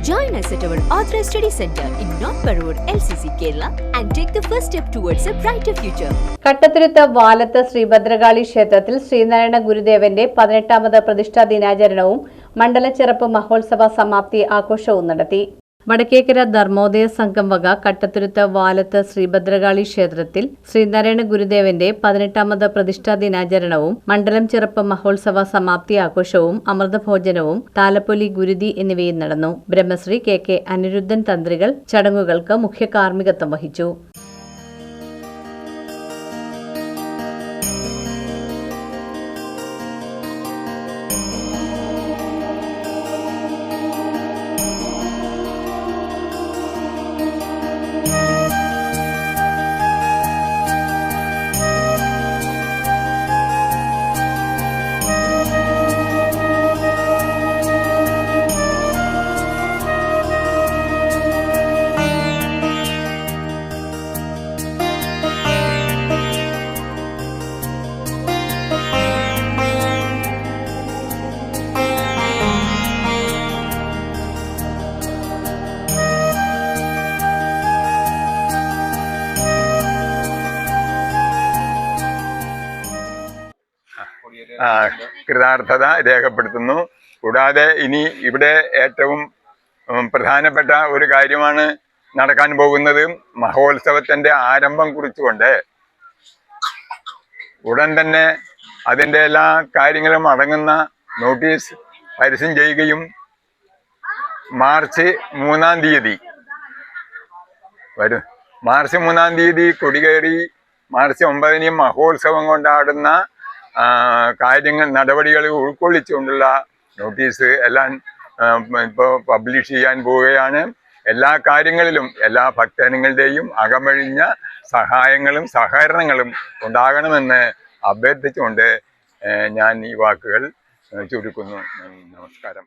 Join us at our Authorized Study Center in North Parur, LCC, Kerala, and take the first step towards a brighter future. കട്ടത്തുരുത്ത് Valath Sri Bhadrakali ക്ഷേത്രത്തിൽ ശ്രീനാരായണ ഗുരുദേവന്റെ പതിനെട്ടാമത് പ്രതിഷ്ഠാ ദിനാചരണവും മണ്ഡലച്ചിറപ്പ് മഹോത്സവ സമാപ്തി ആഘോഷവും നടത്തി വടക്കേക്കര ധർമ്മോദയ സംഘം വക കട്ടത്തുരുത്ത് വാലത്ത് ശ്രീഭദ്രകാളി ക്ഷേത്രത്തിൽ ശ്രീനാരായണ ഗുരുദേവന്റെ പതിനെട്ടാമത് പ്രതിഷ്ഠാ ദിനാചരണവും മണ്ഡലം ചെറുപ്പ മഹോത്സവ സമാപ്തി ആഘോഷവും അമൃതഭോജനവും താലപ്പൊലി ഗുരുതി എന്നിവയും നടന്നു. ബ്രഹ്മശ്രീ കെ കെ അനിരുദ്ധൻ തന്ത്രികൾ ചടങ്ങുകൾക്ക് മുഖ്യ കാർമ്മികത്വം വഹിച്ചു. കൃതാർത്ഥത രേഖപ്പെടുത്തുന്നു. കൂടാതെ ഇനി ഇവിടെ ഏറ്റവും പ്രധാനപ്പെട്ട ഒരു കാര്യമാണ് നടക്കാൻ പോകുന്നത് മഹോത്സവത്തിന്റെ ആരംഭം കുറിച്ചുകൊണ്ട്. ഉടൻ തന്നെ അതിന്റെ എല്ലാ കാര്യങ്ങളും അടങ്ങുന്ന നോട്ടീസ് പരസ്യം ചെയ്യുകയും മാർച്ച് മൂന്നാം തീയതി വരും. മാർച്ച് മൂന്നാം തീയതി കൊടികേറി മാർച്ച് ഒമ്പതിന് മഹോത്സവം കൊണ്ടാടുന്ന കാര്യങ്ങൾ നടപടികൾ ഉൾക്കൊള്ളിച്ചുകൊണ്ടുള്ള നോട്ടീസ് എല്ലാം ഇപ്പോൾ പബ്ലിഷ് ചെയ്യാൻ പോവുകയാണ്. എല്ലാ കാര്യങ്ങളിലും എല്ലാ ഭക്തജനങ്ങളുടെയും അകമഴിഞ്ഞ സഹായങ്ങളും സഹകരണങ്ങളും ഉണ്ടാകണമെന്ന് അഭ്യർത്ഥിച്ചുകൊണ്ട് ഞാൻ ഈ വാക്കുകൾ ചുരുക്കുന്നു. നമസ്കാരം.